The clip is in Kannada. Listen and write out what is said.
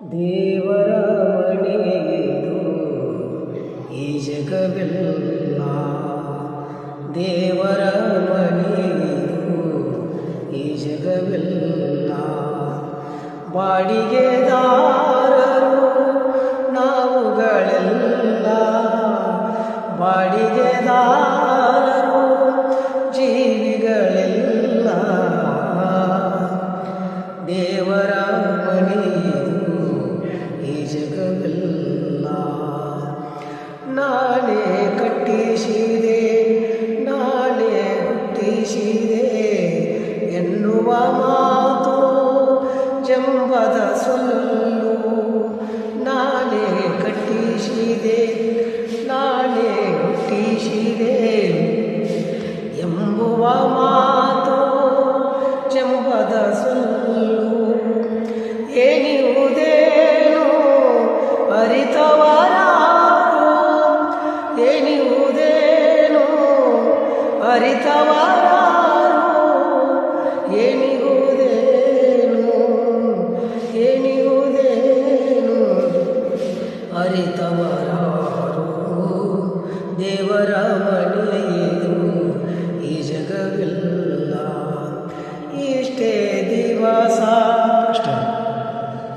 ದೇವರ ಮನೆಯದು ಈ ಜಗವೆಲ್ಲ ದೇವರ ಮನೆಯದು ಈ ಜಗವೆಲ್ಲ ಬಾಡಿಗೆದಾರರು ನಾವುಗಳೆಲ್ಲ ಬಾಡಿಗೆದಾರರು ಜೀವಿಗಳೆಲ್ಲ ದೇವರ ಮನೆಯದು ಕಟ್ಟಿಸಿದೆ ನಾನೇ ಹುಟ್ಟಿಸಿದೆ ಎನ್ನುವ ಮಾತು, ಜಂಬದ ಸೊಲ್ಲು ನಾನೇ ಕಟ್ಟಿಸಿದೆ ನಾನೇ ಹುಟ್ಟಿಸಿದೆ ಎಂಬುವ ಮಾತು, ಜಂಬದ ಸೊಲ್ಲು ಏನಿರುವುದೇನು ಅರಿತವರಾರು ಏನಿರುವುದೇನು ಅರಿತವಾರು ಏನಿಗುವುದೇನು ಏನಿಗುವುದೇನು ಅರಿತವರಾರು. ದೇವರ ಮನೆಯೇನು? ಈ ಜಗವಿಲ್ಲ ಇಷ್ಟೇ ದಿವಸ.